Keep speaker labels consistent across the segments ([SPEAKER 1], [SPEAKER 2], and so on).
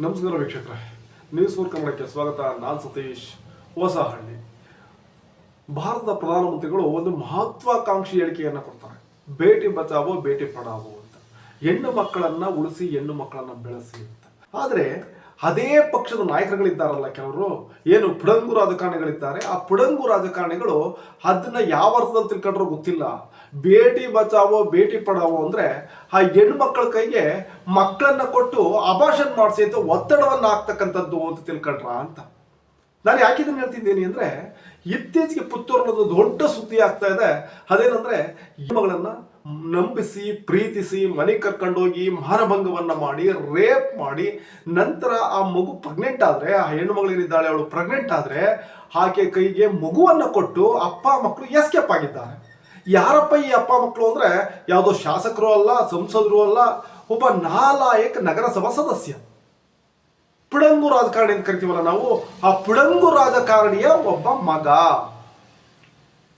[SPEAKER 1] ನಮಸ್ಕಾರ ವೀಕ್ಷಕರ. News four ಕನ್ನಡಕ್ಕೆ ಸ್ವಾಗತ. ನಾನು ಸತೀಶ್ ಹೊಸಹಳ್ಳಿ. ಭಾರತದ ಪ್ರಧಾನಮಂತ್ರಿಗಳು ಒಂದು ಮಹತ್ವಾಕಾಂಕ್ಷಿ ಹೇಳಿಕೆಯನ್ನು ಕೊಡ್ತಾರೆ. ಬೇಟಿ ಬಚಾವೋ, ಬೇಟಿ ಪಡಾವೋ ಅಂತ. ಹೆಣ್ಣು ಮಕ್ಕಳನ್ನ ಉಳಿಸಿ, ಹೆಣ್ಣು ಮಕ್ಕಳನ್ನ ಬೆಳೆಸಿ ಅಂತ. ಆದರೆ ಅದೇ ಪಕ್ಷದ ನಾಯಕರುಗಳಿದ್ದಾರಲ್ಲ ಕೆಲವರು. ಏನು ಪುಡಂಗು ರಾಜಕಾರಣಿಗಳಿದ್ದಾರೆ. ಆ ಪುಡಂಗು ರಾಜಕಾರಣಿಗಳು ಅದನ್ನ ಯಾವ ಅರ್ಥದಲ್ಲಿ ತಿಳ್ಕೊಂಡ್ರೋ ಗೊತ್ತಿಲ್ಲ. ಬೇಟಿ ಬಚಾವೋ, ಬೇಟಿ ಪಡಾವೋ ಅಂದ್ರೆ ಆ ಹೆಣ್ಣು ಮಕ್ಕಳ ಕೈಗೆ ಮಕ್ಕಳನ್ನ ಕೊಟ್ಟು ಅಭಾಷಣ ಮಾಡಿಸಿ ಅಂತ ಒತ್ತಡವನ್ನ ಹಾಕ್ತಕ್ಕಂಥದ್ದು ಅಂತ ತಿಳ್ಕೊಂಡ್ರ ಅಂತ. ನಾನು ಯಾಕೆ ಇದನ್ನ ಹೇಳ್ತಿದ್ದೀನಿ ಅಂದ್ರೆ ಇತ್ತೀಚೆಗೆ ಪುತ್ತೂರಲ್ಲಿ ದೊಡ್ಡ ಸುದ್ದಿ ಆಗ್ತಾ ಇದೆ. ಅದೇನಂದ್ರೆ ಮಗಳನ್ನ ನಂಬಿಸಿ, ಪ್ರೀತಿಸಿ, ಮನೆಗೆ ಕರ್ಕೊಂಡೋಗಿ ಮಾನಭಂಗವನ್ನ ಮಾಡಿ, ರೇಪ್ ಮಾಡಿ, ನಂತರ ಆ ಮಗು ಪ್ರೆಗ್ನೆಂಟ್ ಆದ್ರೆ, ಆ ಹೆಣ್ಣು ಮಗಳೇನಿದ್ದಾಳೆ ಅವಳು ಪ್ರೆಗ್ನೆಂಟ್ ಆದ್ರೆ, ಆಕೆ ಕೈಗೆ ಮಗುವನ್ನ ಕೊಟ್ಟು ಅಪ್ಪ ಮಕ್ಕಳು ಎಸ್ಕೇಪ್ ಆಗಿದ್ದಾರೆ. ಯಾರಪ್ಪ ಈ ಅಪ್ಪ ಮಕ್ಕಳು ಅಂದ್ರೆ? ಯಾವುದೋ ಶಾಸಕರು ಅಲ್ಲ, ಸಂಸದರು ಅಲ್ಲ, ಒಬ್ಬ ನಾಲಾಯಕ್ ನಗರಸಭಾ ಸದಸ್ಯ. ಪುಡಂಗು ರಾಜಕಾರಣಿ ಅಂತ ಕರಿತೀವಲ್ಲ ನಾವು, ಆ ಪುಡಂಗು ರಾಜಕಾರಣಿಯ ಒಬ್ಬ ಮಗ.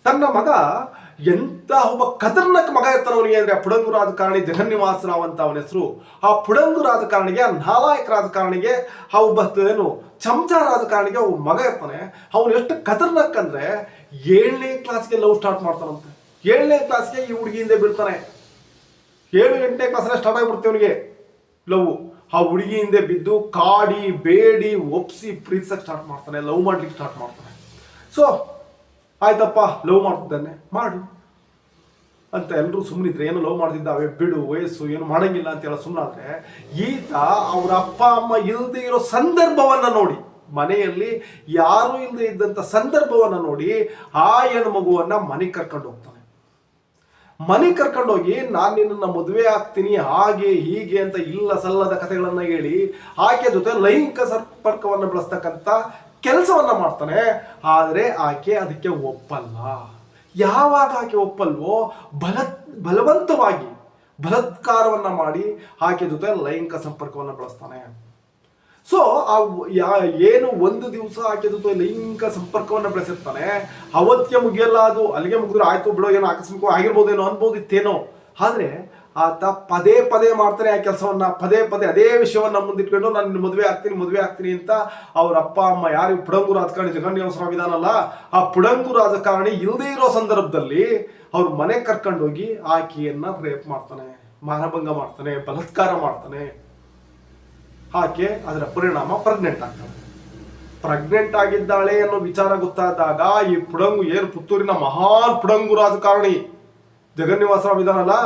[SPEAKER 1] ತನ್ನ ಮಗ ಎಂತ ಒಬ್ಬ ಖತರ್ನಾಕ್ ಮಗ ಇರ್ತಾನೆ ಅವನಿಗೆ ಅಂದ್ರೆ ಆ ಪುಡಂಗು ರಾಜಕಾರಣಿ ಜಗನ್ನಿವಾಸ ರಾವ್ ಅಂತ ಅವನ ಹೆಸರು. ಆ ಪುಡಂಗು ರಾಜಕಾರಣಿಗೆ, ಆ ನಾಲಾಯಕ ರಾಜಕಾರಣಿಗೆ, ಆ ಒಬ್ಬ ಏನು ಚಮಚ ರಾಜಕಾರಣಿಗೆ ಒಬ್ಬ ಮಗ ಇರ್ತಾನೆ. ಅವನು ಎಷ್ಟು ಖತರ್ನಾಕ್ ಅಂದ್ರೆ ಏಳನೇ ಕ್ಲಾಸ್ಗೆ ಲವ್ ಸ್ಟಾರ್ಟ್ ಮಾಡ್ತಾನಂತೆ. ಏಳನೇ ಕ್ಲಾಸ್ಗೆ ಈ ಹುಡುಗಿಯಿಂದ ಬೀಳ್ತಾನೆ. ಏಳು, ಎಂಟನೇ ಕ್ಲಾಸ್ ಸ್ಟಾರ್ಟ್ ಆಗಿಬಿಡ್ತೀವಿ ಅವನಿಗೆ ಲವ್. ಆ ಹುಡುಗಿ ಹಿಂದೆ ಬಿದ್ದು ಕಾಡಿ, ಬೇಡಿ, ಒಪ್ಸಿ ಪ್ರೀತಿಸಕ್ಕೆ ಸ್ಟಾರ್ಟ್ ಮಾಡ್ತಾನೆ, ಲವ್ ಮಾಡ್ಲಿಕ್ಕೆ ಸ್ಟಾರ್ಟ್ ಮಾಡ್ತಾನೆ. ಸೊ ಆಯ್ತಪ್ಪ ಲವ್ ಮಾಡ್ತಿದ್ದಾನೆ. ಮಾಡು. ಅಂತ ಎಲ್ಲರೂ ಸುಮ್ಮನಿದ್ರೆ ಏನು ಲವ್ ಮಾಡ್ತಿದ್ದಾವೆ? ಬಿಡು, ವಯಸ್ಸು, ಏನು ಮಾಡಂಗಿಲ್ಲ ಅಂತ ಹೇಳೋ ಸುಮ್ಮನಾದ್ರೆ ಈತ ಅವರ ಅಪ್ಪ, ಅಮ್ಮ ಇಲ್ಲದೆ ಇರೋ ಸಂದರ್ಭವನ್ನ ನೋಡಿ. ಮನೆಯಲ್ಲಿ ಯಾರು ಇಲ್ಲದೆ ಇದ್ದಂಥ ಸಂದರ್ಭವನ್ನ ನೋಡಿ ಆ ಹೆಣ್ಣು ಮಗುವನ್ನ ಮನೆಗೆ ಕರ್ಕೊಂಡು ಹೋಗ್ತಾನೆ. ಮನೆಗೆ ಕರ್ಕೊಂಡೋಗಿ ನಾನು ನಿನ್ನನ್ನು ಮದುವೆ ಆಗ್ತೀನಿ, ಹಾಗೆ, ಹೀಗೆ ಅಂತ ಇಲ್ಲ ಸಲ್ಲದ ಕಥೆಗಳನ್ನ ಹೇಳಿ ಆಕೆ ಜೊತೆ ಲೈಂಗಿಕ ಸಂಪರ್ಕವನ್ನು ಬೆಳೆಸ್ತಕ್ಕಂಥ ಕೆಲಸವನ್ನ ಮಾಡ್ತಾನೆ, ಆದರೆ ಆಕೆ ಅದಕ್ಕೆ ಒಪ್ಪಲ್ಲ. ಯಾವಾಗ ಆಕೆ ಒಪ್ಪಲ್ವೋ, ಬಲ, ಬಲವಂತವಾಗಿ ಬಲತ್ಕಾರವನ್ನು ಮಾಡಿ ಆಕೆ ಜೊತೆ ಲೈಂಗಿಕ ಸಂಪರ್ಕವನ್ನು ಬಳಸ್ತಾನೆ. ಸೊ ಆ ಯಾ- ಏನು ಒಂದು ದಿವಸ ಆಕೆ ಜೊತೆ ಲೈಂಗಿಕ ಸಂಪರ್ಕವನ್ನು ಬೆಳೆಸಿರ್ತಾನೆ, ಅವತ್ತಿಗೆ ಮುಗಿಯಲ್ಲ ಅದು, ಅಲ್ಲಿಗೆ ಮುಗಿದ್ರೆ ಆಯ್ತು ಬಿಡೋ, ಏನೋ ಆಕಸ್ಮಿಕ ಆಗಿರ್ಬೋದೇನೋ ಅನ್ಬೋದಿತ್ತೇನೋ ಆದ್ರೆ ಆತ ಪದೇ ಪದೇ ಮಾಡ್ತಾನೆ ಆ ಕೆಲಸವನ್ನ, ಪದೇ ಪದೇ ಅದೇ ವಿಷಯವನ್ನ ಮುಂದಿಟ್ಕೊಂಡು, ನಾನು ಮದುವೆ ಆಗ್ತೀನಿ ಮದುವೆ ಆಗ್ತೀನಿ ಅಂತ ಅವ್ರ ಅಪ್ಪ, ಅಮ್ಮ ಯಾರು ಪುಡಂಗು ರಾಜಕಾರಣಿ ಸ್ವಾಮಿ ಇದಾನಲ್ಲ, ಆ ಪುಡಂಗು ರಾಜಕಾರಣಿ ಇಲ್ಲದೇ ಇರೋ ಸಂದರ್ಭದಲ್ಲಿ ಅವ್ರ ಮನೆ ಕರ್ಕೊಂಡೋಗಿ ಆಕೆಯನ್ನ ರೇಪ್ ಮಾಡ್ತಾನೆ, ಮಾನಭಂಗ ಮಾಡ್ತಾನೆ, ಬಲತ್ಕಾರ ಮಾಡ್ತಾನೆ. ಆಕೆ ಅದರ ಪರಿಣಾಮ ಪ್ರೆಗ್ನೆಂಟ್ ಆಗ್ತಾನೆ ಪ್ರೆಗ್ನೆಂಟ್ ಆಗಿದ್ದಾಳೆ ಅನ್ನೋ ವಿಚಾರ ಗೊತ್ತಾದಾಗ ಈ ಪುಡಂಗು ಏನು ಪುತ್ತೂರಿನ ಮಹಾನ್ ಪುಡಂಗು ರಾಜಕಾರಣಿ ಜಗನ್ನಿವಾಸರಾವ್ ಇದಾನಲ್ಲ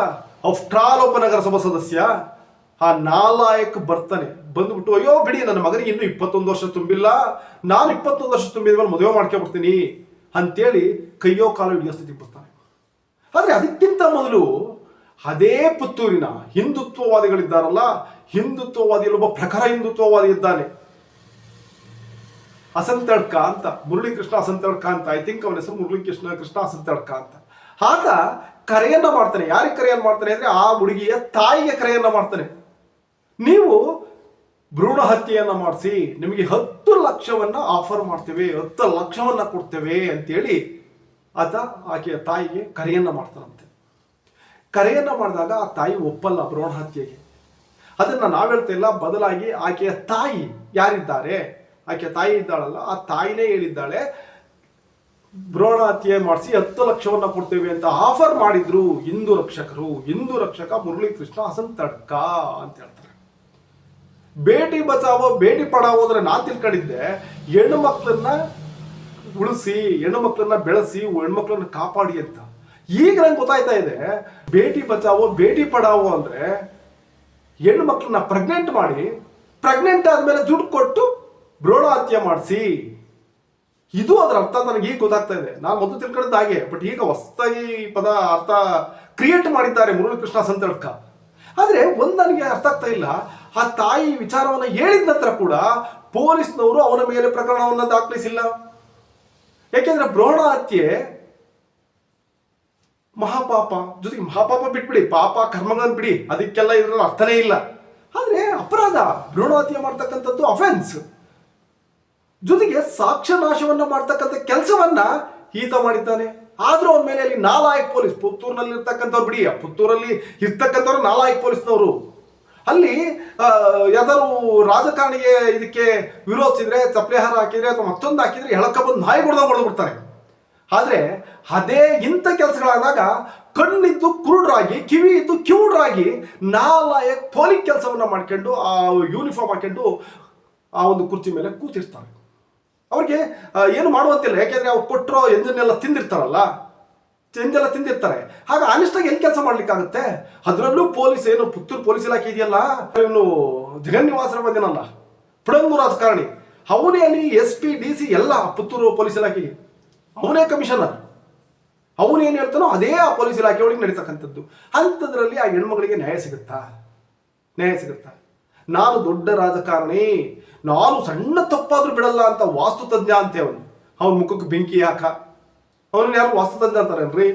[SPEAKER 1] ಆಲ್ ಒಬ್ಬ ನಗರಸಭಾ ಸದಸ್ಯ, ಆ ನಾಲಾಯಕ್ ಬರ್ತಾನೆ. ಬಂದ್ಬಿಟ್ಟು, ಅಯ್ಯೋ, ಬಿಡಿ, ನನ್ನ ಮಗನಿಗೆ ಇನ್ನೂ ಇಪ್ಪತ್ತೊಂದು ವರ್ಷ ತುಂಬಿಲ್ಲ. ನಾನು ಇಪ್ಪತ್ತೊಂದು ವರ್ಷ ತುಂಬಿದ ಮೇಲೆ ಮದುವೆ ಮಾಡ್ಕೊಬಿಡ್ತೀನಿ ಅಂತೇಳಿ ಕೈಯೋ ಕಾಲು ಹಿಡಿಯೋ ಸ್ಥಿತಿಗೆ ಬರ್ತಾನೆ. ಆದರೆ ಅದಕ್ಕಿಂತ ಮೊದಲು ಅದೇ ಪುತ್ತೂರಿನ ಹಿಂದುತ್ವವಾದಿಗಳಿದ್ದಾರಲ್ಲ ಹಿಂದುತ್ವವಾದಿಯಲ್ಲಿ ಒಬ್ಬ ಪ್ರಖರ ಹಿಂದುತ್ವವಾದಿ ಇದ್ದಾನೆ. ಅಸಂತಡ್ಕ ಅಂತ ಮುರಳಿ ಕೃಷ್ಣ ಅಸಂತಡ್ಕ ಅಂತ. ಐ ಥಿಂಕ್ ಅವನ ಹೆಸರು ಮುರಳಿ ಕೃಷ್ಣ ಕೃಷ್ಣ ಅಸಂತಡ್ಕ ಅಂತ. ಆತ ಕರೆಯನ್ನ ಮಾಡ್ತಾನೆ. ಯಾರಿಗೆ ಕರೆಯನ್ನ ಮಾಡ್ತಾನೆ ಅಂದ್ರೆ ಆ ಹುಡುಗಿಯ ತಾಯಿಗೆ ಕರೆಯನ್ನ ಮಾಡ್ತಾನೆ. ನೀವು ಭ್ರೂಣ ಹತ್ಯೆಯನ್ನ ಮಾಡಿಸಿ, ನಿಮಗೆ ಹತ್ತು ಲಕ್ಷವನ್ನ ಆಫರ್ ಮಾಡ್ತೇವೆ, ಹತ್ತು ಲಕ್ಷವನ್ನ ಕೊಡ್ತೇವೆ ಅಂತೇಳಿ ಆತ ಆಕೆಯ ತಾಯಿಗೆ ಕರೆಯನ್ನ ಮಾಡ್ತಾನಂತೆ. ಕರೆಯನ್ನ ಮಾಡಿದಾಗ ಆ ತಾಯಿ ಒಪ್ಪಲ್ಲ ಭ್ರೂಣ ಹತ್ಯೆಗೆ. ಅದನ್ನ ನಾವೇಳ್ತಿಲ್ಲ ಬದಲಾಗಿ ಆಕೆಯ ತಾಯಿ ಯಾರಿದ್ದಾರೆ? ಆಕೆಯ ತಾಯಿ ಇದ್ದಾಳಲ್ಲ, ಆ ತಾಯಿನೇ ಹೇಳಿದ್ದಾಳೆ. ಭ್ರೂಣ ಹತ್ಯೆ ಮಾಡಿಸಿ ಹತ್ತು ಲಕ್ಷವನ್ನ ಕೊಡ್ತೇವೆ ಅಂತ ಆಫರ್ ಮಾಡಿದ್ರು ಹಿಂದೂ ರಕ್ಷಕರು. ಹಿಂದೂ ರಕ್ಷಕ ಮುರಳಿ ಕೃಷ್ಣ ತಡ್ಕ ಅಂತ ಹೇಳ್ತಾರೆ. ಬೇಟಿ ಬಚಾವೋ, ಬೇಟಿ ಪಡಾವೋ ಅಂದ್ರೆ ನಾ ತಿಳ್ಕೊಂಡಿದ್ದೆ. ಹೆಣ್ಣು ಮಕ್ಕಳನ್ನ ಉಳಿಸಿ, ಹೆಣ್ಣು ಮಕ್ಕಳನ್ನ ಬೆಳೆಸಿ ಹೆಣ್ಮಕ್ಳನ್ನ ಕಾಪಾಡಿ ಅಂತ. ಈಗ ನಂಗೆ ಗೊತ್ತಾಯ್ತಾ ಇದೆ, ಬೇಟಿ ಬಚಾವೋ, ಬೇಟಿ ಪಡಾವೋ ಅಂದ್ರೆ ಹೆಣ್ಣು ಮಕ್ಕಳನ್ನ ಪ್ರೆಗ್ನೆಂಟ್ ಮಾಡಿ ಪ್ರೆಗ್ನೆಂಟ್ ಆದ್ಮೇಲೆ ದುಡ್ಡು ಕೊಟ್ಟು ಭ್ರೂಣ ಹತ್ಯೆ ಮಾಡಿಸಿ. ಇದು ಅದರ ಅರ್ಥ ನನಗೆ ಈಗ ಗೊತ್ತಾಗ್ತಾ ಇದೆ. ನಾನು ಮೊದಲು ತಿಳ್ಕೊಂಡಿದ್ದ ಹಾಗೆ ಬಟ್ ಈಗ ಹೊಸದಾಗಿ ಪದ ಅರ್ಥ ಕ್ರಿಯೇಟ್ ಮಾಡಿದ್ದಾರೆ ಮುರಳಿ ಕೃಷ್ಣ ಸಂತಡ್ಕ ಆದ್ರೆ ಒಂದ್ ನನಗೆ ಅರ್ಥ ಆಗ್ತಾ ಇಲ್ಲ. ಆ ತಾಯಿ ವಿಚಾರವನ್ನ ಹೇಳಿದ ನಂತರ ಕೂಡ ಪೊಲೀಸ್ನವರು ಅವನ ಮೇಲೆ ಪ್ರಕರಣವನ್ನ ದಾಖಲಿಸಿಲ್ಲ. ಯಾಕೆಂದ್ರೆ ಭ್ರೂಣ ಹತ್ಯೆ ಮಹಾಪಾಪ. ಜೊತೆಗೆ ಮಹಾಪಾಪ ಬಿಟ್ಬಿಡಿ, ಪಾಪ ಕರ್ಮಗಳನ್ನು ಬಿಡಿ, ಅದಕ್ಕೆಲ್ಲ ಇದ್ರಲ್ಲಿ ಅರ್ಥನೇ ಇಲ್ಲ. ಆದ್ರೆ ಅಪರಾಧ ಭ್ರೂಣ ಹತ್ಯೆ ಮಾಡ್ತಕ್ಕಂಥದ್ದು ಅಫೆನ್ಸ್ ಜೊತೆಗೆ ಸಾಕ್ಷ್ಯ ನಾಶವನ್ನ ಮಾಡ್ತಕ್ಕಂಥ ಕೆಲಸವನ್ನ ಈತ ಮಾಡಿದ್ದಾನೆ. ಆದ್ರೂ ಅವನ ಮೇಲೆ ಅಲ್ಲಿ ನಾಲಾಯಕ್ ಪೊಲೀಸ್, ಪುತ್ತೂರಿನಲ್ಲಿ ಇರ್ತಕ್ಕಂಥವ್ರು ಬಿಡಿ ಪುತ್ತೂರಲ್ಲಿ ಇರ್ತಕ್ಕಂಥವ್ರು ನಾಲಾಯಕ್ ಪೊಲೀಸ್ನವರು. ಅಲ್ಲಿ ಯಾವ್ದಾದ್ರು ರಾಜಕಾರಣಿಗೆ ಇದಕ್ಕೆ ವಿರೋಧಿಸಿದ್ರೆ ಚಪ್ಪಲಿ ಹಾರ ಹಾಕಿದ್ರೆ ಅಥವಾ ಮತ್ತೊಂದು ಹಾಕಿದ್ರೆ ಎಳಕ ಬಂದು ನಾಯಿ ಹೊಡೆದ ಹೊಡೆದು ಆದ್ರೆ ಅದೇ ಇಂಥ ಕೆಲಸಗಳಾದಾಗ ಕಣ್ಣಿದ್ದು ಕುರುಡ್ರಾಗಿ ಕಿವಿ ಇದ್ದು ಕಿವುಡ್ರಾಗಿ ನಾಲಾಯಕ್ ಪೊಲೀಸ್ ಕೆಲಸವನ್ನ ಮಾಡ್ಕೊಂಡು, ಆ ಯೂನಿಫಾರ್ಮ್ ಹಾಕೊಂಡು ಆ ಒಂದು ಕುರ್ಚಿ ಮೇಲೆ ಕೂತಿರ್ತಾರೆ. ಅವ್ರಿಗೆ ಏನು ಮಾಡುವಂತಿಲ್ಲ. ಯಾಕೆಂದರೆ ಅವ್ರು ಕೊಟ್ಟರೋ ಎಂಜನ್ನೆಲ್ಲ ತಿಂದಿರ್ತಾರಲ್ಲ? ಎಂಜೆಲ್ಲ ತಿಂದಿರ್ತಾರೆ. ಆಗ ಆನೆಸ್ಟಾಗಿ ಎಲ್ಲಿ ಕೆಲಸ ಮಾಡ್ಲಿಕ್ಕಾಗುತ್ತೆ? ಅದರಲ್ಲೂ ಪೊಲೀಸ್ ಏನು ಪುತ್ತೂರು ಪೊಲೀಸ್ ಇಲಾಖೆ ಇದೆಯಲ್ಲ? ಇವನು ಜಗನ್ನಿವಾಸರ ಬಂದಿನಲ್ಲ ಪುಡಂಗು ರಾಜಕಾರಣಿ ಅವನೇ ಅಲ್ಲಿ ಎಸ್ ಪಿ ಡಿ ಸಿ ಎಲ್ಲ ಪುತ್ತೂರು ಪೊಲೀಸ್ ಇಲಾಖೆಗೆ. ಅವನೇ ಕಮಿಷನರ್ ಅವನೇನು ಹೇಳ್ತಾನೋ ಅದೇ ಆ ಪೊಲೀಸ್ ಇಲಾಖೆ ಒಳಗೆ ನಡೀತಕ್ಕಂಥದ್ದು. ಅಂಥದ್ರಲ್ಲಿ ಆ ಹೆಣ್ಮಗಳಿಗೆ ನ್ಯಾಯ ಸಿಗುತ್ತಾ? ನ್ಯಾಯ ಸಿಗುತ್ತಾ? ನಾನು ದೊಡ್ಡ ರಾಜಕಾರಣಿ, ನಾನು ಸಣ್ಣ ತಪ್ಪಾದ್ರೂ ಬಿಡಲ್ಲ ಅಂತ ವಾಸ್ತು ತಜ್ಞ ಅಂತೆ ಅವನು ಅವನ ಮುಖಕ್ಕೆ ಬೆಂಕಿ ಹಾಕ. ಅವನನ್ನ ಯಾರು ವಾಸ್ತು ತಜ್ಞ ಅಂತಾರೇನ್ರಿ?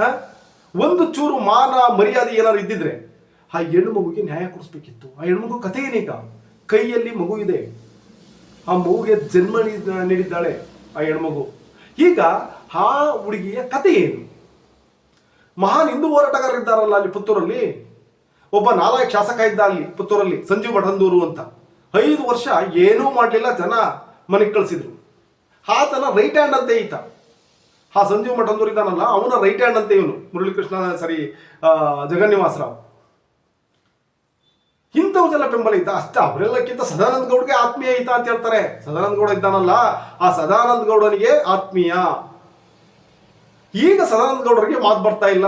[SPEAKER 1] ಹ? ಒಂದು ಚೂರು ಮಾನ, ಮರ್ಯಾದೆ ಏನಾದ್ರು ಇದ್ದಿದ್ರೆ ಆ ಹೆಣ್ಣು ಮಗುಗೆ ನ್ಯಾಯ ಕೊಡಿಸ್ಬೇಕಿತ್ತು. ಆ ಹೆಣ್ಮಗು ಕಥೆ ಏನೀಗ? ಕೈಯಲ್ಲಿ ಮಗು ಇದೆ. ಆ ಮಗುಗೆ ಜನ್ಮ ನೀಡಿದ- ನೀಡಿದ್ದಾಳೆ ಆ ಹೆಣ್ಮಗು ಈಗ ಆ ಹುಡುಗಿಯ ಕಥೆ ಏನು? ಮಹಾನ್ ಹಿಂದೂ ಹೋರಾಟಗಾರರಿದ್ದಾರಲ್ಲ ಅಲ್ಲಿ ಪುತ್ತೂರಲ್ಲಿ? ಒಬ್ಬ ನಾಲಾಯಕ್ ಶಾಸಕ ಇದ್ದ ಅಲ್ಲಿ ಪುತ್ತೂರಲ್ಲಿ ಸಂಜೀವ್ ಮಠಂದೂರು ಅಂತ. ಐದು ವರ್ಷ ಏನೂ ಮಾಡಲಿಲ್ಲ, ಜನ ಮನೆಗೆ ಕಳಿಸಿದ್ರು. ಆತನ ರೈಟ್ ಹ್ಯಾಂಡ್ ಅಂತೆ ಈತ. ಆ ಸಂಜೀವ್ ಮಠಂದೂರು ಇದ್ದಾನಲ್ಲ, ಅವನ ರೈಟ್ ಹ್ಯಾಂಡ್ ಅಂತೆ ಇವನು. ಮುರಳೀಕೃಷ್ಣ, ಸರಿ ಜಗನ್ನಿವಾಸರಾವ್. ಇಂಥವ್ದೆಲ್ಲ ಬೆಂಬಲ ಇದ್ದ? ಅಷ್ಟ, ಅವರೆಲ್ಲಕ್ಕಿಂತ ಸದಾನಂದ ಗೌಡ್ಗೆ ಆತ್ಮೀಯ ಈತ ಅಂತ ಹೇಳ್ತಾರೆ. ಸದಾನಂದ ಗೌಡ ಇದ್ದಾನಲ್ಲ, ಆ ಸದಾನಂದ ಗೌಡನಿಗೆ ಆತ್ಮೀಯ. ಈಗ ಸದಾನಂದ ಗೌಡರಿಗೆ ಮಾತು ಬರ್ತಾ ಇಲ್ಲ.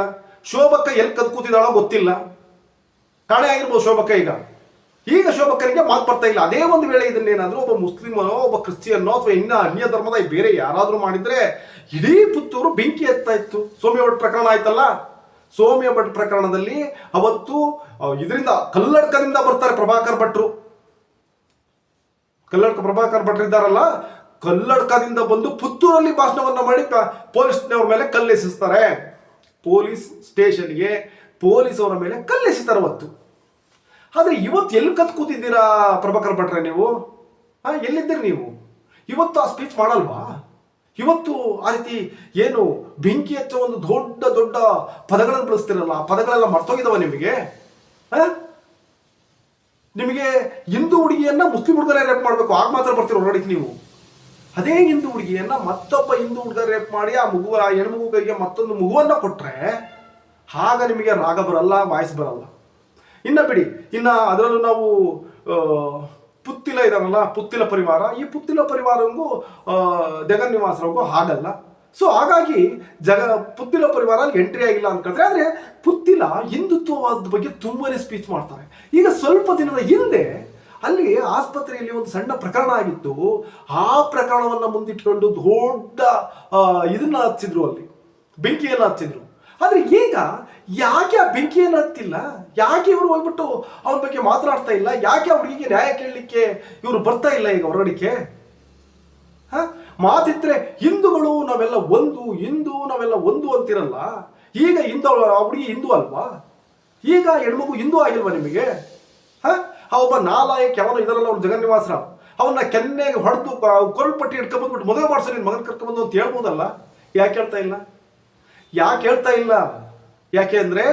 [SPEAKER 1] ಶೋಭಕ್ಕ ಎಲ್ಲಿ ಕದ್ ಕೂತಿದ್ದಾಳೋ ಗೊತ್ತಿಲ್ಲ. ಕಾಣೆ ಆಗಿರ್ಬೋದು ಶೋಭಕ ಈಗ ಈಗ ಶೋಭಕರಿಗೆ ಮಾತು ಬರ್ತಾ ಇಲ್ಲ. ಅದೇ ಒಂದು ವೇಳೆ ಇದನ್ನೇನಾದ್ರೂ ಒಬ್ಬ ಮುಸ್ಲಿಮನೋ, ಒಬ್ಬ ಕ್ರಿಶ್ಚಿಯನ್ನೋ ಅಥವಾ ಇನ್ನ ಅನ್ಯ ಧರ್ಮದ ಬೇರೆ ಯಾರಾದರೂ ಮಾಡಿದ್ರೆ ಇಡೀ ಪುತ್ತೂರು ಬೆಂಕಿ ಎತ್ತಾ ಇತ್ತು. ಸೋಮ್ಯ ಭಟ್ ಪ್ರಕರಣ ಆಯ್ತಲ್ಲ? ಸೋಮ್ಯ ಭಟ್ ಪ್ರಕರಣದಲ್ಲಿ ಅವತ್ತು ಇದರಿಂದ ಕಲ್ಲಡ್ಕದಿಂದ ಬರ್ತಾರೆ ಪ್ರಭಾಕರ್ ಭಟ್ರು. ಕಲ್ಲಡ್ಕ ಪ್ರಭಾಕರ್ ಭಟ್ರು ಇದ್ದಾರಲ್ಲ? ಕಲ್ಲಡ್ಕದಿಂದ ಬಂದು ಪುತ್ತೂರಲ್ಲಿ ಭಾಷಣವನ್ನ ಮಾಡಿ ಪೊಲೀಸ್ನವ್ರ ಮೇಲೆ ಕಲ್ಲೆಸಿಸ್ತಾರೆ. ಪೊಲೀಸ್ ಸ್ಟೇಷನ್ಗೆ ಪೊಲೀಸ್ ಅವರ ಮೇಲೆ ಕಲ್ಲೆಸಿತಾರೆ ಹೊತ್ತು ಆದರೆ ಇವತ್ತು ಎಲ್ಲಿ ಕತ್ ಕೂತಿದ್ದೀರಾ ಪ್ರಭಾಕರ್ ಭಟ್ರೆ ನೀವು? ಹಾ, ಎಲ್ಲಿದ್ದೀರಿ ನೀವು? ಇವತ್ತು ಆ ಸ್ಪೀಚ್ ಮಾಡಲ್ವಾ? ಇವತ್ತು ಆ ರೀತಿ ಏನು ಬೆಂಕಿ ಹಚ್ಚೋ ಒಂದು ದೊಡ್ಡ ದೊಡ್ಡ ಪದಗಳನ್ನು ಬಳಸ್ತಿರಲ್ಲ, ಆ ಪದಗಳೆಲ್ಲ ಮರ್ತೋಗಿದವ ನಿಮಗೆ? ನಿಮಗೆ ಹಿಂದೂ ಹುಡುಗಿಯನ್ನ ಮುಸ್ಲಿಂ ಹುಡುಗರೇ ರೇಪ್ ಮಾಡಬೇಕು, ಆಗ ಮಾತ್ರ ಬರ್ತೀರ ಹೊರಡಿಕೆ ನೀವು? ಅದೇ ಹಿಂದೂ ಹುಡುಗಿಯನ್ನ ಮತ್ತೊಬ್ಬ ಹಿಂದೂ ಹುಡುಗ ರೇಪ್ ಮಾಡಿ ಆ ಮಗು ಆ ಹೆಣ್ಮಗುಗೆ ಮತ್ತೊಂದು ಮಗುವನ್ನ ಕೊಟ್ರೆ ಆಗ ನಿಮಗೆ ರಾಗ ಬರಲ್ಲ, ವಾಯ್ಸ್ ಬರಲ್ಲ. ಇನ್ನ ಬಿಡಿ, ಇನ್ನ ಅದರಲ್ಲೂ ನಾವು ಪುತ್ತಿಲ ಇದಾರಲ್ಲ, ಪುತ್ತಿಲ ಪರಿವಾರ, ಈ ಪುತ್ತಿಲ ಪರಿವಾರಗೂ ಜಗನ್ ಆಗಲ್ಲ ಸೊ ಹಾಗಾಗಿ ಜಗ, ಪುತ್ತಿಲ ಪರಿವಾರ ಎಂಟ್ರಿ ಆಗಿಲ್ಲ ಅನ್ಕೊಂಡ್ರೆ ಆದರೆ ಪುತ್ತಿಲ ಹಿಂದುತ್ವವಾದ ಬಗ್ಗೆ ತುಂಬನೇ ಸ್ಪೀಚ್ ಮಾಡ್ತಾರೆ. ಈಗ ಸ್ವಲ್ಪ ದಿನದ ಹಿಂದೆ ಅಲ್ಲಿ ಆಸ್ಪತ್ರೆಯಲ್ಲಿ ಒಂದು ಸಣ್ಣ ಪ್ರಕರಣ ಆಗಿತ್ತು. ಆ ಪ್ರಕರಣವನ್ನು ಮುಂದಿಟ್ಕೊಂಡು ದೊಡ್ಡ ಇದನ್ನ ಹಚ್ಚಿದ್ರು ಅಲ್ಲಿ. ಬೆಂಕಿಯನ್ನು ಹಚ್ಚಿದ್ರು. ಆದ್ರೆ ಈಗ ಯಾಕೆ ಆ ಬೆಂಕಿಯನ್ನು ಹತ್ತಿಲ್ಲ? ಯಾಕೆ ಇವರು ಹೋಗ್ಬಿಟ್ಟು ಅವ್ರ ಬಗ್ಗೆ ಮಾತನಾಡ್ತಾ ಇಲ್ಲ? ಯಾಕೆ ಅವ್ರಿಗೆ ನ್ಯಾಯ ಕೇಳಲಿಕ್ಕೆ ಇವರು ಬರ್ತಾ ಇಲ್ಲ ಈಗ ಹೊರಗಡಿಕೆ ಹ? ಮಾತಿದ್ರೆ ಹಿಂದೂಗಳು ನಾವೆಲ್ಲ ಒಂದು, ಹಿಂದೂ ನಾವೆಲ್ಲ ಒಂದು ಅಂತಿರಲ್ಲ? ಈಗ ಹಿಂದೂ, ಆ ಹಿಂದೂ ಅಲ್ವಾ? ಈಗ ಹೆಣ್ಮಗು ಹಿಂದೂ ಆಗಿಲ್ವಾ ನಿಮಗೆ? ಹಾ? ಒಬ್ಬ ನಾಲಾಯಕ್ ಯಾವನೋ ಇದರಲ್ಲ ಜಗನ್ ಜಗನ್ನಿವಾಸರಾವ್ ಅವನ್ನ ಕೆನ್ನೆಗೆ ಹೊಡೆದು ಕೊರಳ್ಪಟ್ಟಿ ಇಟ್ಕೊಂಡ್ಬಂದ್ಬಿಟ್ಟು ಮದುವೆ ಮಾಡ್ಸೋ ನಿನ್ನ ಮಗನ ಕರ್ಕೊಂಡ್ಬಂದು ಅಂತ ಹೇಳ್ಬೋದಲ್ಲ? ಯಾಕೆ ಹೇಳ್ತಾ ಇಲ್ಲ? ಯಾಕೆ ಹೇಳ್ತಾ ಇಲ್ಲ? ಯಾಕೆ ಅಂದ್ರೆ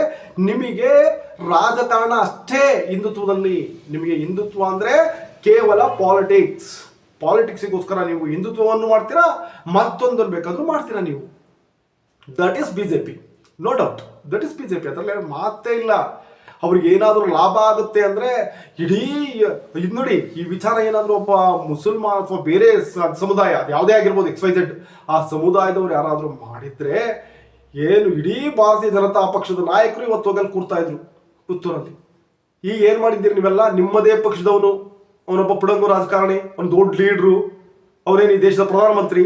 [SPEAKER 1] ನಿಮಗೆ ರಾಜಕಾರಣ ಅಷ್ಟೇ ಹಿಂದುತ್ವದಲ್ಲಿ ನಿಮಗೆ ಹಿಂದುತ್ವ ಅಂದ್ರೆ ಕೇವಲ ಪಾಲಿಟಿಕ್ಸ್ ಪಾಲಿಟಿಕ್ಸಿಗೋಸ್ಕರ ನೀವು ಹಿಂದುತ್ವವನ್ನು ಮಾಡ್ತೀರಾ? ಮತ್ತೊಂದನ್ನು ಬೇಕಾದರೂ ಮಾಡ್ತೀರಾ ನೀವು? That is BJP no doubt that is BJP ಅದರಲ್ಲಿ ಮಾತೇ ಇಲ್ಲ. ಅವ್ರಿಗೆ ಏನಾದರೂ ಲಾಭ ಆಗುತ್ತೆ ಅಂದ್ರೆ ಇಡೀ, ಇದು ನೋಡಿ, ಈ ವಿಚಾರ ಏನಾದರೂ ಒಬ್ಬ ಮುಸಲ್ಮಾನ್ ಅಥವಾ ಬೇರೆ ಸಮುದಾಯ, ಅದು ಯಾವುದೇ ಆಗಿರ್ಬೋದು ಎಕ್ಸ್ ವೈ ಆ ಸಮುದಾಯದವ್ರು ಯಾರಾದರೂ ಮಾಡಿದ್ರೆ ಏನು ಇಡೀ ಭಾರತೀಯ ಜನತಾ ಪಕ್ಷದ ನಾಯಕರು ಇವತ್ತು ಹೋಗಲು ಕೂರ್ತಾ ಇದ್ರು ಪುತ್ತೂರಲ್ಲಿ. ಈಗ ಏನ್ ಮಾಡಿದ್ದೀರಿ ನೀವೆಲ್ಲ? ನಿಮ್ಮದೇ ಪಕ್ಷದವನು, ಅವನೊಬ್ಬ ಪುಡಂಗು ರಾಜಕಾರಣಿ ಅವನು ದೊಡ್ಡ ಲೀಡ್ರು ಅವನೇನು ಈ ದೇಶದ ಪ್ರಧಾನಮಂತ್ರಿ,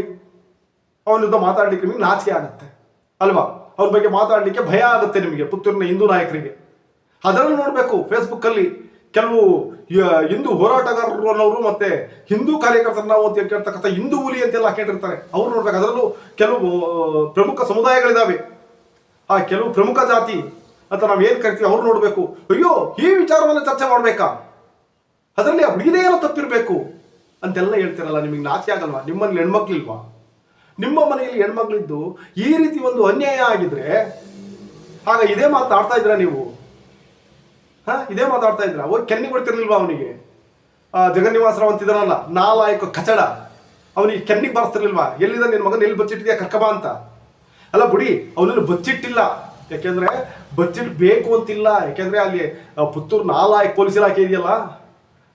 [SPEAKER 1] ಅವನ ವಿರುದ್ಧ ಮಾತಾಡ್ಲಿಕ್ಕೆ ನಿಮ್ಗೆ ನಾಚಿಕೆ ಆಗುತ್ತೆ, ಅಲ್ವಾ? ಅವ್ರ ಬಗ್ಗೆ ಮಾತಾಡಲಿಕ್ಕೆ ಭಯ ಆಗುತ್ತೆ ನಿಮಗೆ ಪುತ್ತೂರಿನ ಹಿಂದೂ ನಾಯಕರಿಗೆ. ಅದನ್ನು ನೋಡಬೇಕು ಫೇಸ್ಬುಕ್ ಅಲ್ಲಿ. ಕೆಲವು ಹಿಂದೂ ಹೋರಾಟಗಾರರು ಅನ್ನೋರು ಮತ್ತೆ ಹಿಂದೂ ಕಾರ್ಯಕರ್ತರು ನಾವು ಅಂತ ಕೇಳ್ತಕ್ಕಂಥ ಹಿಂದೂ ಹುಲಿ ಅಂತೆಲ್ಲ ಕೇಳಿರ್ತಾರೆ ಅವ್ರು ನೋಡ್ಬೇಕು, ಅದರಲ್ಲೂ ಕೆಲವು ಪ್ರಮುಖ ಸಮುದಾಯಗಳಿದ್ದಾವೆ ಆ ಕೆಲವು ಪ್ರಮುಖ ಜಾತಿ, ಅಂತ ನಾವು ಏನು ಕರಿತೀವಿ ಅವ್ರು ನೋಡಬೇಕು. ಅಯ್ಯೋ, ಈ ವಿಚಾರವನ್ನ ಚರ್ಚೆ ಮಾಡಬೇಕಾ? ಅದರಲ್ಲಿ ಆ ಹುಡುಗಿದೇ ಏನೋ ತಪ್ಪಿರ್ಬೇಕು ಅಂತೆಲ್ಲ ಹೇಳ್ತಿರಲ್ಲ, ನಿಮಗೆ ನಾಚೆ ಆಗಲ್ವಾ? ನಿಮ್ಮಲ್ಲಿ ಹೆಣ್ಮಕ್ಳಿಲ್ವಾ ನಿಮ್ಮ ಮನೆಯಲ್ಲಿ ಹೆಣ್ಮಕ್ಳಿದ್ದು ಈ ರೀತಿ ಒಂದು ಅನ್ಯಾಯ ಆಗಿದ್ರೆ, ಆಗ ಇದೇ ಮಾತಾಡ್ತಾ ಇದ್ರ ನೀವು? ಇದೇ ಮಾತಾಡ್ತಾ ಇದ್ರ? ಹೋಗಿ ಕೆನ್ನಿ ಕೊಡ್ತಿರ್ಲಿಲ್ವಾ ಅವನಿಗೆ? ಜಗನ್ನಿವಾಸರಾವ್ ಅಂತಿದ್ದಾನಲ್ಲ, ನಾಲಾಯಕ ಕಚಡ. ಅವನಿಗೆ ಕೆನ್ನಿಗೆ ಬಾರಿಸ್ತಿರ್ಲಿಲ್ವಾ? ಎಲ್ಲಿದ ನಿನ್ನ ಮಗನ? ಎಲ್ಲಿ ಬಚ್ಚಿಟ್ಟಿದ್ಯಾ? ಕರ್ಕಬ ಅಂತ. ಅಲ್ಲ ಬಿಡಿ, ಅವನನ್ನು ಬಚ್ಚಿಟ್ಟಿಲ್ಲ. ಯಾಕೆಂದ್ರೆ ಬಚ್ಚಿಟ್ಟು ಬೇಕು ಅಂತಿಲ್ಲ. ಯಾಕೆಂದ್ರೆ ಅಲ್ಲಿ ಪುತ್ತೂರು ನಾಲಾಯಕ್ ಪೊಲೀಸ್ ಇಲಾಖೆ ಇದೆಯಲ್ಲ,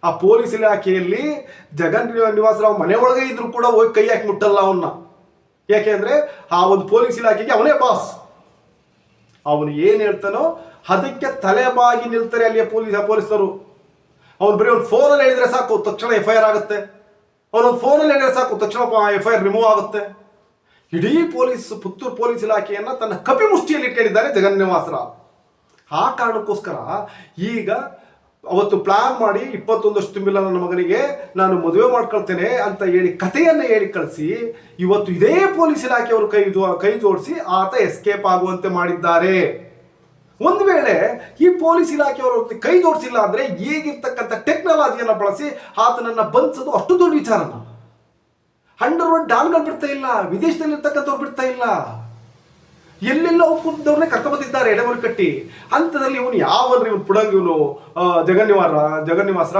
[SPEAKER 1] ಆ ಪೊಲೀಸ್ ಇಲಾಖೆಯಲ್ಲಿ ಜಗನ್ ನಿವಾಸರಾವ್ ಮನೆ ಒಳಗೆ ಇದ್ರು ಕೂಡ ಹೋಗಿ ಕೈ ಹಾಕಿ ಮುಟ್ಟಲ್ಲ ಅವನ್ನ ಯಾಕೆಂದ್ರೆ ಆ ಒಂದು ಪೊಲೀಸ್ ಇಲಾಖೆಗೆ ಅವನೇ ಬಾಸ್ ಅವನು ಏನ್ ಹೇಳ್ತಾನೋ ಅದಕ್ಕೆ ತಲೆಬಾಗಿ ನಿಲ್ತಾರೆ ಅಲ್ಲಿಯ ಪೊಲೀಸ್ ಪೊಲೀಸರು. ಅವ್ನು ಬರೀ ಒಂದು ಫೋನಲ್ಲಿ ಹೇಳಿದ್ರೆ ಸಾಕು, ತಕ್ಷಣ ಎಫ್ ಐ ಆರ್ ಆಗುತ್ತೆ. ಅವನೊಂದು ಫೋನಲ್ಲಿ ಹೇಳಿದ್ರೆ ಸಾಕು, ತಕ್ಷಣ ಎಫ್ ಐ ಆರ್ ರಿಮೂವ್ ಆಗುತ್ತೆ. ಇಡೀ ಪೊಲೀಸ್ ಪುತ್ತೂರು ಪೊಲೀಸ್ ಇಲಾಖೆಯನ್ನ ತನ್ನ ಕಪಿ ಮುಷ್ಟಿಯಲ್ಲಿ ಇಟ್ಟಿದ್ದಾರೆ ಜಗನ್ನಿವಾಸರಾವ್ ಆ ಕಾರಣಕ್ಕೋಸ್ಕರ ಈಗ ಅವತ್ತು ಪ್ಲಾನ್ ಮಾಡಿ ಇಪ್ಪತ್ತೊಂದಷ್ಟು ತುಂಬಿಲ್ಲ ನನ್ನ ಮಗನಿಗೆ ನಾನು ಮದುವೆ ಮಾಡ್ಕೊಳ್ತೇನೆ ಅಂತ ಹೇಳಿ ಕಥೆಯನ್ನ ಹೇಳಿ ಕಳಿಸಿ, ಇವತ್ತು ಇದೇ ಪೊಲೀಸ್ ಇಲಾಖೆಯವರು ಕೈ ಕೈ ಜೋಡಿಸಿ ಆತ ಎಸ್ಕೇಪ್ ಆಗುವಂತೆ ಮಾಡಿದ್ದಾರೆ. ಒಂದು ವೇಳೆ ಈ ಪೊಲೀಸ್ ಇಲಾಖೆಯವರು ಕೈ ಜೋಡಿಸಿಲ್ಲ ಅಂದ್ರೆ ಈಗಿರ್ತಕ್ಕಂಥ ಟೆಕ್ನಾಲಜಿಯನ್ನು ಬಳಸಿ ಆತನನ್ನ ಬಂಧಿಸೋದು ಅಷ್ಟು ದೊಡ್ಡ ವಿಚಾರ ಅಂಡರ್ ವರ್ಲ್ಡ್ ಡಾನ್ಗಳು ಬಿಡ್ತಾ ಇಲ್ಲ ವಿದೇಶದಲ್ಲಿ ಇರ್ತಕ್ಕಂಥವ್ರು ಬಿಡ್ತಾ ಇಲ್ಲ. ಎಲ್ಲೆಲ್ಲ ಒಪ್ಪಿದ್ದವ್ರನ್ನೇ ಕರ್ಕೊಂಬಂದಿದ್ದಾರೆ ಎಡೆಮುರಿ ಕಟ್ಟಿ. ಅಂತದಲ್ಲಿ ಇವನು ಯಾವನ್ರಿ ಇವನು ಪುಡಂಗ್ ಇವನು? ಜಗನ್ನಿವಾರ, ಜಗನ್ನಿವಾಸರ?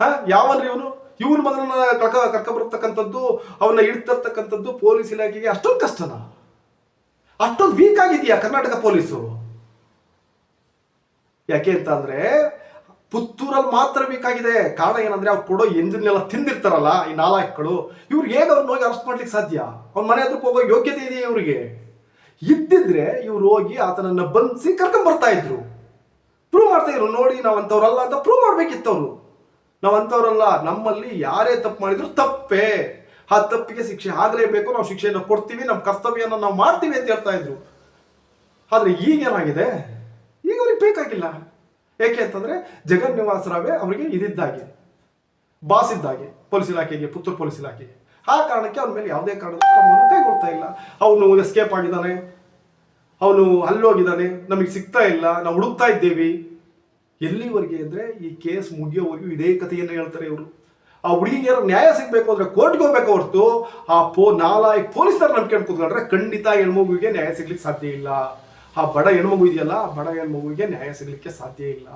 [SPEAKER 1] ಹ ಯಾವನ್ರಿ ಇವನು? ಇವನು ಮಗನನ್ನ ಕರ್ಕ, ಕರ್ಕೊಂಬರ್ತಕ್ಕಂಥದ್ದು, ಅವನ್ನ ಇಡ್ತಿರ್ತಕ್ಕಂಥದ್ದು ಪೊಲೀಸ್ ಇಲಾಖೆಗೆ ಅಷ್ಟೊಂದು ಕಷ್ಟನ? ಅಷ್ಟೊಂದು ವೀಕ್ ಆಗಿದೆಯಾ ಕರ್ನಾಟಕ ಪೊಲೀಸು? ಯಾಕೆ ಅಂತ ಅಂದ್ರೆ ಪುತ್ತೂರಲ್ಲಿ ಮಾತ್ರ ಬೇಕಾಗಿದೆ. ಕಾರಣ ಏನಂದ್ರೆ ಅವ್ರು ಕೊಡೋ ಎಂಜಿನೆಲ್ಲ ತಿಂದಿರ್ತಾರಲ್ಲ ಈ ನಾಲ್ಕುಗಳು ಇವ್ರು ಹೇಗೆ ಅವ್ರನ್ನ ಹೋಗಿ ಅರೆಸ್ಟ್ ಮಾಡ್ಲಿಕ್ಕೆ ಸಾಧ್ಯ? ಅವ್ರ ಮನೆ ಹತ್ರಕ್ಕೆ ಹೋಗೋ ಯೋಗ್ಯತೆ ಇದೆಯಾ ಇವ್ರಿಗೆ? ಇದ್ದಿದ್ರೆ ಇವ್ರು ಹೋಗಿ ಆತನನ್ನ ಬಂಧಿಸಿ ಕರ್ಕೊಂಡ್ ಬರ್ತಾ ಇದ್ರು. ಪ್ರೂವ್ ಮಾಡ್ತಾ ಇದ್ರು, ನೋಡಿ ನಾವು ಅಂತ ಪ್ರೂವ್ ಮಾಡ್ಬೇಕಿತ್ತು ಅವರು. ನಾವು ಅಂಥವ್ರಲ್ಲ ನಮ್ಮಲ್ಲಿ ಯಾರೇ ತಪ್ಪು ಮಾಡಿದ್ರು ತಪ್ಪೇ. ಆ ತಪ್ಪಿಗೆ ಶಿಕ್ಷೆ ಆಗಲೇಬೇಕು, ನಾವು ಶಿಕ್ಷೆಯನ್ನು ಕೊಡ್ತೀವಿ, ನಮ್ಮ ಕರ್ತವ್ಯನ ನಾವು ಮಾಡ್ತೀವಿ ಅಂತ ಹೇಳ್ತಾ ಇದ್ರು. ಆದ್ರೆ ಈಗೇನಾಗಿದೆ ಈಗ ಅವ್ರಿಗೆ ಬೇಕಾಗಿಲ್ಲ. ಏಕೆ ಅಂತಂದ್ರೆ ಜಗನ್ ನಿವಾಸರಾವೇ ಅವರಿಗೆ ಇದಿದ್ದಾಗೆ. ಬಾಸ್ ಇದ್ದಾಗೆ, ಪೊಲೀಸ್ ಇಲಾಖೆಗೆ, ಪುತ್ತೂರು ಪೊಲೀಸ್ ಇಲಾಖೆಗೆ. ಆ ಕಾರಣಕ್ಕೆ ಅವನ ಮೇಲೆ ಯಾವುದೇ ಕಾರಣದ ಕ್ರಮವನ್ನು ಕೈಗೊಳ್ತಾ ಇಲ್ಲ. ಅವನು ಎಸ್ಕೇಪ್ ಆಗಿದ್ದಾನೆ. ಅವನು ಅಲ್ಲೋಗಿದ್ದಾನೆ. ನಮಗೆ ಸಿಗ್ತಾ ಇಲ್ಲ. ನಾವು ಹುಡುಕ್ತಾ ಇದ್ದೇವೆ. ಎಲ್ಲಿವರೆಗೆ ಅಂದ್ರೆ ಈ ಕೇಸ್ ಮುಗಿಯೋವರೆಗೂ ಇದೇ ಕಥೆಯನ್ನು ಹೇಳ್ತಾರೆ ಇವರು. ಆ ಹುಡುಗಿಗೆ ನ್ಯಾಯ ಸಿಗಬೇಕು ಅಂದ್ರೆ ಕೋರ್ಟ್ಗೆ ಹೋಗ್ಬೇಕು ಹೊರತು, ಆ ಪೋ ನಾಲಾಯಕ್ ಪೊಲೀಸರ ನಂಬಿಕೆ ಕೂತ್ಕೊಂಡ್ರೆ ಖಂಡಿತ ಹೆಣ್ಮಗುವಿಗೆ ನ್ಯಾಯ ಸಿಗ್ಲಿಕ್ಕೆ ಸಾಧ್ಯ ಇಲ್ಲ. ಆ ಬಡ ಹೆಣ್ಮಗು ಇದೆಯಲ್ಲ, ಆ ಬಡ ಹೆಣ್ಮಗುವಿಗೆ ನ್ಯಾಯ ಸಿಗಲಿಕ್ಕೆ ಸಾಧ್ಯ ಇಲ್ಲ.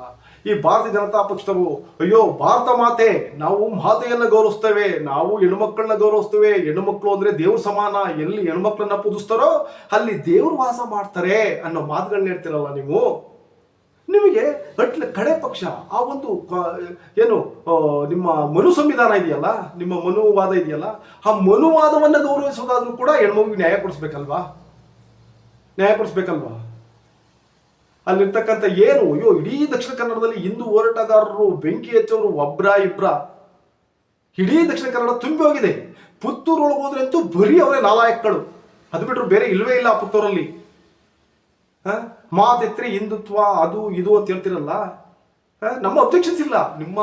[SPEAKER 1] ಈ ಭಾರತೀಯ ಜನತಾ ಪಕ್ಷದವರು ಅಯ್ಯೋ, ಭಾರತ ಮಾತೆ, ನಾವು ಮಾತೆಯನ್ನು ಗೌರವಿಸ್ತೇವೆ, ನಾವು ಹೆಣ್ಮಕ್ಳನ್ನ ಗೌರವಿಸ್ತೇವೆ, ಹೆಣ್ಮಕ್ಳು ಅಂದ್ರೆ ದೇವ್ರ ಸಮಾನ, ಎಲ್ಲಿ ಹೆಣ್ಮಕ್ಳನ್ನ ಪೂಜಿಸ್ತಾರೋ, ಅಲ್ಲಿ ದೇವ್ರು ವಾಸ ಮಾಡ್ತಾರೆ ಅನ್ನೋ ಮಾತುಗಳನ್ನ ಹೇಳ್ತಿರಲ್ಲ ನೀವು? ನಿಮಗೆ ಅಟ್ಲ ಕಡೆ ಪಕ್ಷ, ಆ ಒಂದು ಏನು ನಿಮ್ಮ ಮನು ಸಂವಿಧಾನ ಇದೆಯಲ್ಲ, ನಿಮ್ಮ ಮನುವಾದ ಇದೆಯಲ್ಲ, ಆ ಮನುವಾದವನ್ನ ಗೌರವಿಸೋದಾದ್ರೂ ಕೂಡ ಹೆಣ್ಮಗು ನ್ಯಾಯ ಕೊಡಿಸ್ಬೇಕಲ್ವಾ? ನ್ಯಾಯ ಕೊಡಿಸ್ಬೇಕಲ್ವಾ ಅಲ್ಲಿರ್ತಕ್ಕಂಥ ಏನು? ಅಯ್ಯೋ, ಇಡೀ ದಕ್ಷಿಣ ಕನ್ನಡದಲ್ಲಿ ಹಿಂದೂ ಹೋರಾಟಗಾರರು, ಬೆಂಕಿ ಹೆಚ್ಚವರು ಒಬ್ರ ಇಬ್ರ. ಇಡೀ ದಕ್ಷಿಣ ಕನ್ನಡ ತುಂಬಿ ಹೋಗಿದೆ. ಪುತ್ತೂರು ಒಳಗೆ ಹೋದ್ರೆ ಅಂತೂ ಬರೀ ಅವರೇ ನಾಲಾಯಕಗಳು. ಅದು ಬಿಟ್ಟರು ಬೇರೆ ಇಲ್ವೇ ಇಲ್ಲ ಪುತ್ತೂರಲ್ಲಿ? ಮಾತೆತ್ರೆ, ಹಿಂದುತ್ವ, ಅದು, ಇದು ಅಂತ ಹೇಳ್ತಿರಲ್ಲ? ನಮ್ಮ ಅಬ್ಜೆಕ್ಷನ್ಸ್ ಇಲ್ಲ. ನಿಮ್ಮ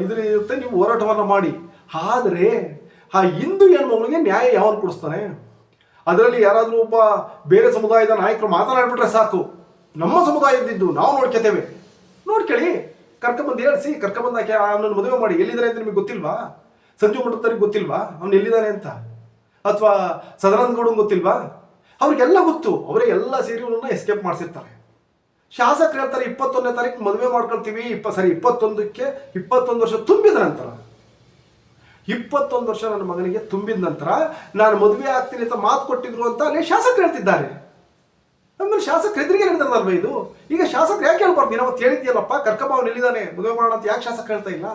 [SPEAKER 1] ಇರುತ್ತೆ, ನೀವು ಹೋರಾಟವನ್ನು ಮಾಡಿ. ಆದರೆ, ಆ ಹಿಂದೂ ಹೆಣ್ಮಗಳಿಗೆ ನ್ಯಾಯ ಯಾವನ್ನು ಕೊಡಿಸ್ತಾನೆ? ಅದರಲ್ಲಿ ಯಾರಾದರೂ ಒಬ್ಬ ಬೇರೆ ಸಮುದಾಯದ ನಾಯಕರು ಮಾತನಾಡಿಬಿಟ್ರೆ ಸಾಕು. ನಮ್ಮ ಸಮುದಾಯದಿದ್ದು ನಾವು ನೋಡ್ಕೊತೇವೆ ನೋಡ್ಕೊಳ್ಳಿ ಕರ್ಕೊಂಬಂದು ಹೇಳಿಸಿ ಕರ್ಕಬಂದು ಆಕೆ ಅವನನ್ನು ಮದುವೆ ಮಾಡಿ. ಎಲ್ಲಿದ್ದಾರೆ ಅಂತ ನಿಮಗೆ ಗೊತ್ತಿಲ್ವಾ? ಸಂಜು ಮಠದವ್ರಿಗೆ ಗೊತ್ತಿಲ್ವಾ? ಅವ್ನು ಎಲ್ಲಿದ್ದಾನೆ ಅಂತ? ಅಥವಾ ಸದಾನಂದ ಗೌಡಂಗೆ ಗೊತ್ತಿಲ್ವಾ? ಅವ್ರಿಗೆಲ್ಲ ಗೊತ್ತು. ಅವರೇ ಎಲ್ಲ ಸೀರಿಯಲ್ನ ಎಸ್ಕೇಪ್ ಮಾಡಿಸಿರ್ತಾರೆ. ಶಾಸಕರು ಹೇಳ್ತಾರೆ, ಇಪ್ಪತ್ತೊಂದನೇ ತಾರೀಕು ಮದುವೆ ಮಾಡ್ಕೊಳ್ತೀವಿ, ಇಪ್ಪ, ಸರಿ, ಇಪ್ಪತ್ತೊಂದಕ್ಕೆ ಇಪ್ಪತ್ತೊಂದು ವರ್ಷ ತುಂಬಿದ ನಂತರ. ಇಪ್ಪತ್ತೊಂದು ವರ್ಷ ನನ್ನ ಮಗನಿಗೆ ತುಂಬಿದ ನಂತರ ನಾನು ಮದುವೆ ಆಗ್ತೀನಿ ಅಂತ ಮಾತು ಕೊಟ್ಟಿದ್ರು ಅಂತ ಅಲ್ಲಿ ಶಾಸಕರು ಹೇಳ್ತಿದ್ದಾರೆ. ನಮ್ಮಲ್ಲಿ ಶಾಸಕರು ಎದುರಿಗೆ ಹೇಳ್ತಾರಲ್ವ ಇದು? ಈಗ ಶಾಸಕರು ಯಾಕೆ ಹೇಳ್ಬಾರ್ದು? ನೀನು ಅವತ್ತು ಹೇಳಿದ್ಯಲ್ಲಪ್ಪ, ಕರ್ಕಬಾವ್ ನಿಲ್ಲಿದ್ದಾನೆ ಮದುವೆ ಮಾಡೋಣ ಅಂತ ಯಾಕೆ ಶಾಸಕರು ಹೇಳ್ತಾ ಇಲ್ಲ?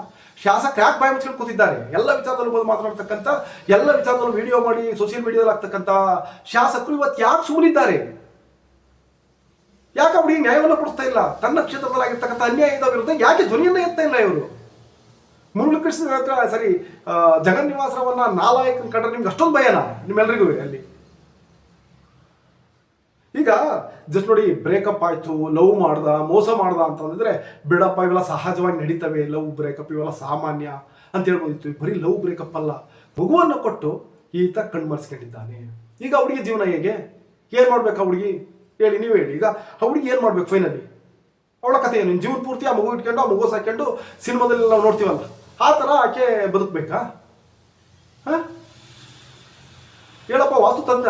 [SPEAKER 1] ಶಾಸಕ ಯಾಕೆ ಬಾಯಿ ಮುಚ್ಕೊಂಡು ಕೂತಿದ್ದಾರೆ? ಎಲ್ಲ ವಿಚಾರದಲ್ಲೂ ಬಂದು ಮಾತನಾಡ್ತಕ್ಕಂಥ, ಎಲ್ಲ ವಿಚಾರದಲ್ಲೂ ವಿಡಿಯೋ ಮಾಡಿ ಸೋಷಿಯಲ್ ಮೀಡಿಯಾದಲ್ಲಿ ಆಗ್ತಕ್ಕಂಥ ಶಾಸಕರು ಇವತ್ತು ಯಾಕೆ ಸುಮ್ಮನಿದ್ದಾರೆ ಯಾಕೆ ಅವ್ರಿಗೆ ನ್ಯಾಯವನ್ನು ಕೊಡಿಸ್ತಾ ಇಲ್ಲ? ತನ್ನ ಕ್ಷೇತ್ರದಲ್ಲಾಗಿರ್ತಕ್ಕಂಥ ಅನ್ಯಾಯದ ವಿರುದ್ಧ ಯಾಕೆ ಧ್ವನಿಯನ್ನು ಎತ್ತಾ ಇಲ್ಲ ಇವರು? ಮುರುಳು ಕೃಷ್ಣ ಹತ್ರ, ಸರಿ ಜಗನ್ ನಿವಾಸರವನ್ನ ನಾಲಾಯಕನ ಕಂಡ್ರೆ ನಿಮ್ಗೆ ಅಷ್ಟೊಂದು ಭಯನ ನಿಮ್ಮೆಲ್ಲರಿಗೂ ಅಲ್ಲಿ. ಈಗ ಜಸ್ಟ್ ನೋಡಿ ಬ್ರೇಕಪ್ ಆಯ್ತು ಲವ್ ಮಾಡ್ದ, ಮೋಸ ಮಾಡ್ದ ಅಂತಂದ್ರೆ ಬಿಡಪ್ಪ, ಇವೆಲ್ಲ ಸಹಜವಾಗಿ ನಡೀತವೆ ಲವ್ ಬ್ರೇಕಪ್ ಇವೆಲ್ಲ ಸಾಮಾನ್ಯ ಅಂತ ಹೇಳ್ಬೋದಿತ್ತು. ಬರೀ ಲವ್ ಬ್ರೇಕಪ್ ಅಲ್ಲ ಮಗುವನ್ನು ಕೊಟ್ಟು ಈತ ಕಣ್ಮರ್ಸ್ಕೊಂಡಿದ್ದಾನೆ. ಈಗ ಹುಡುಗಿ ಜೀವನ ಹೇಗೆ? ಏನ್ ಮಾಡ್ಬೇಕು ಹುಡುಗಿ? ಹೇಳಿ, ನೀವು ಹೇಳಿ. ಈಗ ಆ ಹುಡುಗಿ ಏನ್ ಮಾಡ್ಬೇಕು ಫೈನಲಿ ಅವಳ ಕಥೆ ಏನು ಜೀವನ ಪೂರ್ತಿ ಆ ಮಗು ಇಟ್ಕೊಂಡು, ಆ ಮಗು ಸಾಕೊಂಡು ಸಿನಿಮಾದಲ್ಲಿ ನಾವು ನೋಡ್ತೀವಲ್ಲ. ಆ ಥರ ಆಕೆ ಬದುಕಬೇಕಾ? ಹಾ? ಹೇಳಪ್ಪ, ವಾಸ್ತು ತಂದ.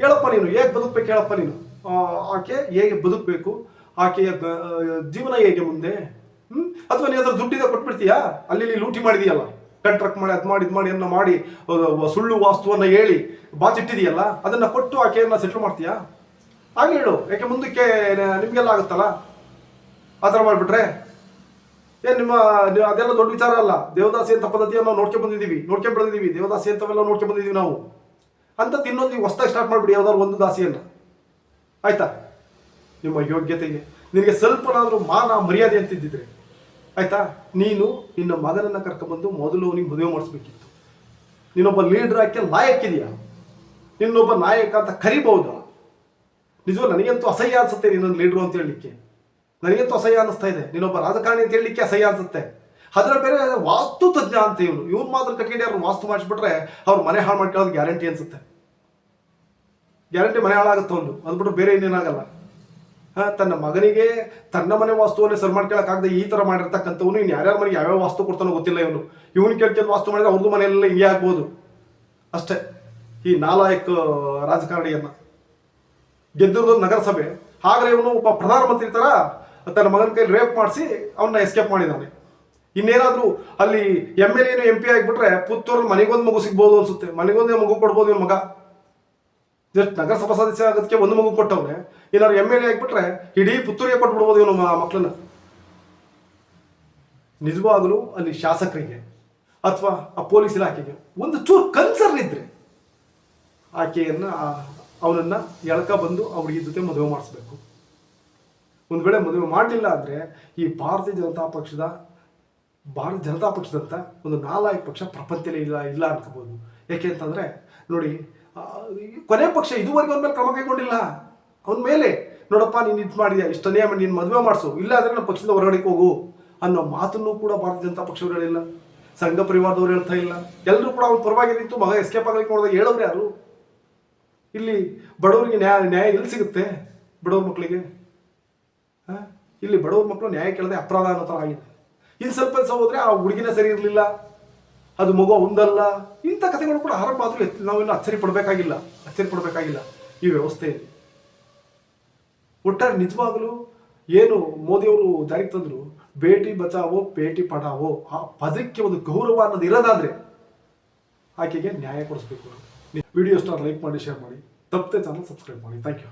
[SPEAKER 1] ಹೇಳಪ್ಪ ನೀನು, ಹೇಗೆ ಬದುಕ್ಬೇಕು ಹೇಳಪ್ಪ ನೀನು? ಆಕೆ ಹೇಗೆ ಬದುಕಬೇಕು? ಆಕೆಯ ಜೀವನ ಹೇಗೆ ಮುಂದೆ? ಹ್ಞೂ ಅಥವಾ ನೀ ಅದ್ರ ದುಡ್ಡಿದೆ ಕೊಟ್ಬಿಡ್ತೀಯಾ? ಅಲ್ಲಿ ಲೂಟಿ ಮಾಡಿದೀಯಲ್ಲ? ಟ್ರಕ್ ಮಾಡಿ, ಅದು ಮಾಡಿ, ಇದು ಮಾಡಿ ಅನ್ನ ಮಾಡಿ ಸುಳ್ಳು ವಾಸ್ತುವನ್ನು ಹೇಳಿ ಬಾಚಿಟ್ಟಿದೆಯಲ್ಲ? ಅದನ್ನ ಕೊಟ್ಟು ಆಕೆಯನ್ನ ಸೆಟ್ಲ್ ಮಾಡ್ತೀಯಾ? ಹಾಗೆ ಹೇಳು ಯಾಕೆ ಮುಂದಕ್ಕೆ ನಿಮ್ಗೆಲ್ಲ ಆಗುತ್ತಲ್ಲ? ಆ ಥರ ಮಾಡಿಬಿಟ್ರೆ? ಏನ್ ನಿಮ್ಮ ಅದೆಲ್ಲ ದೊಡ್ಡ ವಿಚಾರ ಅಲ್ಲ. ದೇವದಾಸಿ ಅಂತ ಪದ್ಧತಿಯನ್ನು ನಾವು ನೋಡ್ಕೊಂಡ್ ಬಂದಿದ್ದೀವಿ. ನೋಡ್ಕೊಂಡ್ ಬಂದಿದ್ದೀವಿ. ದೇವದಾಸಿ ಅಂತವೆಲ್ಲ ನೋಡ್ಕೊಂಡ್ ಬಂದಿದ್ದೀವಿ ನಾವು. ಅಂತ ಇನ್ನೊಂದು ನೀವು ಸ್ಟಾರ್ಟ್ ಮಾಡಿಬಿಡಿ ಯಾವ್ದಾದ್ರು ಒಂದು ದಾಸಿಯನ್ನ ಆಯ್ತಾ? ನಿಮ್ಮ ಯೋಗ್ಯತೆಗೆ. ನಿನಗೆ ಸ್ವಲ್ಪನಾದರೂ ಮಾನ, ಮರ್ಯಾದೆ ಅಂತಿದ್ದಿದ್ರೆ. ಆಯ್ತಾ? ನೀನು ನಿನ್ನ ಮಗನನ್ನ ಕರ್ಕೊಂಡ್ಬಂದು ಮೊದಲು ಅವನಿಗೆ ಮದುವೆ ಮಾಡಿಸ್ಬೇಕಿತ್ತು. ನೀನೊಬ್ಬ ಲೀಡರ್ ಹಾಕಿ ಲಾಯಕ್ಕಿದೆಯಾ ನಿನ್ನೊಬ್ಬ ನಾಯಕ ಅಂತ ಕರಿಬಹುದಾ? ನಿಜವೂ ನನಗಂತೂ ಅಸಹ್ಯ ಅನ್ಸುತ್ತೆ ನಿನ್ನೊಂದು ಲೀಡ್ರು ಅಂತ ಹೇಳಲಿಕ್ಕೆ. ನನಗಂತೂ ಅಸಹ್ಯ ಅನಿಸ್ತಾ ಇದೆ. ನೀನೊಬ್ಬ ರಾಜಕಾರಣಿ ಅಂತ ಹೇಳಲಿಕ್ಕೆ ಅಸಹ್ಯ ಅನ್ಸುತ್ತೆ. ಅದರ ಬೇರೆ ವಾಸ್ತು ತಜ್ಞ ಅಂತ ಇವನು ಇವನು ಮಾತ್ರ ಕಟ್ಕೊಂಡು ಅವ್ರು ವಾಸ್ತು ಮಾಡಿಸ್ಬಿಟ್ರೆ ಅವ್ರು ಮನೆ ಹಾಳು ಮಾಡ್ಕೊಳ್ಳೋದು ಗ್ಯಾರಂಟಿ ಅನ್ಸುತ್ತೆ. ಗ್ಯಾರಂಟಿ ಮನೆ ಹಾಳಾಗುತ್ತೆ ಒಂದು ಅಂದ್ಬಿಟ್ಟು ಬೇರೆ ಇನ್ನೇನಾಗಲ್ಲ ತನ್ನ ಮಗನಿಗೆ ತನ್ನ ಮನೆ ವಾಸ್ತುವನ್ನೇ ಸರ್ ಮಾಡ್ಕೊಳಕ್ಕಾಗದೆ ಈ ತರ ಮಾಡಿರ್ತಕ್ಕಂಥವನು ಇನ್ನು ಯಾರ್ಯಾರ ಮನೆಗೆ ಯಾವ್ಯಾವ ವಾಸ್ತು ಕೊಡ್ತಾನೋ ಗೊತ್ತಿಲ್ಲ ಇವನು. ಇವನು ಕೇಳ್ಕೊಂಡು ವಾಸ್ತು ಮಾಡಿದ್ರೆ ಅವ್ರದ್ದು ಮನೆಯಲ್ಲೇ ಹಿಂಗೆ ಆಗ್ಬೋದು. ಅಷ್ಟೇ. ಈ ನಾಲಾಯಕ್ ರಾಜಕಾರಣಿಯನ್ನ. ಗೆದ್ದಿರೋದು ನಗರಸಭೆ. ಹಾಗರೆ ಇವನು ಒಬ್ಬ ಪ್ರಧಾನಮಂತ್ರಿ ತರ ತನ್ನ ಮಗನ ಕೈಲಿ ರೇಪ್ ಮಾಡಿಸಿ ಅವನ್ನ ಎಸ್ಕೇಪ್ ಮಾಡಿದ್ದಾನೆ ಇನ್ನೇನಾದರೂ ಅಲ್ಲಿ ಎಂ ಎಲ್ ಎಂ ಪಿ ಆಗಿಬಿಟ್ರೆ ಪುತ್ತೂರಲ್ಲಿ ಮನೆಗೊಂದು ಮಗು ಸಿಗ್ಬೋದು ಅನ್ಸುತ್ತೆ. ಮನೆಗೊಂದೇ ಮಗು ಕೊಡ್ಬೋದು ಮಗ. ಜಸ್ಟ್ ನಗರಸಭಾ ಸದಸ್ಯ ಆಗೋದಕ್ಕೆ ಒಂದು ಮಗು ಕೊಟ್ಟವ್ರೆ ಏನಾದ್ರು ಎಂ ಎಲ್ ಎ ಆಗಿಬಿಟ್ರೆ ಇಡೀ ಪುತ್ತೂರಿಗೆ ಕೊಟ್ಬಿಡ್ಬೋದು ಇವನು ಮಕ್ಕಳನ್ನ ನಿಜವಾಗಲೂ ಅಲ್ಲಿ ಶಾಸಕರಿಗೆ ಅಥವಾ ಆ ಪೊಲೀಸ್ ಇಲಾಖೆಗೆ ಒಂದು ಚೂರು ಕನ್ಸರ್ನ್ ಇದ್ರೆ ಆಕೆಯನ್ನ ಅವನನ್ನು ಎಳ್ಕ ಬಂದು ಅವ್ರಿಗೆ ಜೊತೆ ಮದುವೆ ಮಾಡಿಸ್ಬೇಕು. ಒಂದು ವೇಳೆ ಮದುವೆ ಮಾಡಲಿಲ್ಲ ಅಂದರೆ ಈ ಭಾರತೀಯ ಜನತಾ ಪಕ್ಷದ ಭಾರತ ಜನತಾ ಪಕ್ಷದಂತ ಒಂದು ನಾಲ್ಕು ಪಕ್ಷ ಪ್ರಪಂಚದಲ್ಲಿ ಇಲ್ಲ ಇಲ್ಲ ಅನ್ಕೋಬಹುದು ಯಾಕೆ ಅಂತಂದ್ರೆ, ನೋಡಿ ಕೊನೆ ಪಕ್ಷ ಇದುವರೆಗೂ ಅವ್ರ ಮೇಲೆ ಕ್ರಮ ಕೈಗೊಂಡಿಲ್ಲ. ಅವನ ಮೇಲೆ, ನೋಡಪ್ಪ, ನೀನು ಇದು ಮಾಡಿದ್ಯಾ ಇಷ್ಟನೇ ನೀನು ಮದುವೆ ಮಾಡಿಸು, ಇಲ್ಲ ಅಂದ್ರೆ ನಮ್ಮ ಪಕ್ಷದ ಹೊರಗಡೆ ಹೋಗು ಅನ್ನೋ ಮಾತನ್ನು ಕೂಡ ಭಾರತೀಯ ಜನತಾ ಪಕ್ಷವ್ರು ಹೇಳಿಲ್ಲ. ಸಂಘ ಪರಿವಾರದವ್ರು ಹೇಳ್ತಾ ಇಲ್ಲ. ಎಲ್ಲರೂ ಕೂಡ ಅವ್ನು ಪರವಾಗಿ ನಿಂತು ಮಗ ಎಸ್ಕೇಪ್ ಆಗಲಿಕ್ಕೆ ನೋಡಿದಾಗ ಹೇಳೋರು ಯಾರು? ಇಲ್ಲಿ ಬಡವರಿಗೆ ನ್ಯಾಯ ನ್ಯಾಯ ಎಲ್ಲಿ ಸಿಗುತ್ತೆ ಬಡವ್ರ ಮಕ್ಕಳಿಗೆ? ಇಲ್ಲಿ ಬಡವ್ರ ಮಕ್ಕಳು ನ್ಯಾಯ ಕೇಳದೆ ಅಪರಾಧ ಅನ್ನೋ ಥರ ಆಗಿದೆ. ಇನ್ನು ಸ್ವಲ್ಪ ಹೋದ್ರೆ ಆ ಹುಡುಗಿನೇ ಸರಿ ಇರಲಿಲ್ಲ. ಅದು ಮಗು ಒಂದಲ್ಲ. ಇಂಥ ಕಥೆಗಳು ಕೂಡ ಆರಂಭ ಆದರೂ ನಾವೆಲ್ಲ ಅಚ್ಚರಿ ಪಡಬೇಕಾಗಿಲ್ಲ. ಅಚ್ಚರಿ ಪಡಬೇಕಾಗಿಲ್ಲ ಈ ವ್ಯವಸ್ಥೆಯಲ್ಲಿ. ಒಟ್ಟಾರೆ ನಿಜವಾಗಲೂ ಏನು ಮೋದಿಯವರು ಜಾರಿಗೆ ತಂದರು, ಬೇಟಿ ಬಚಾವೋ ಭೇಟಿ ಪಡಾವೋ, ಆ ಪದಕ್ಕೆ ಒಂದು ಗೌರವ ಅನ್ನೋದು ಇರೋದಾದರೆ ಆಕೆಗೆ ನ್ಯಾಯ ಕೊಡಿಸ್ಬೇಕು. ವಿಡಿಯೋ ಸ್ಟಾರ್ ಲೈಕ್ ಮಾಡಿ, ಶೇರ್ ಮಾಡಿ. ತಪ್ಪದೆ ಚಾನಲ್ ಸಬ್ಸ್ಕ್ರೈಬ್ ಮಾಡಿ. Thank you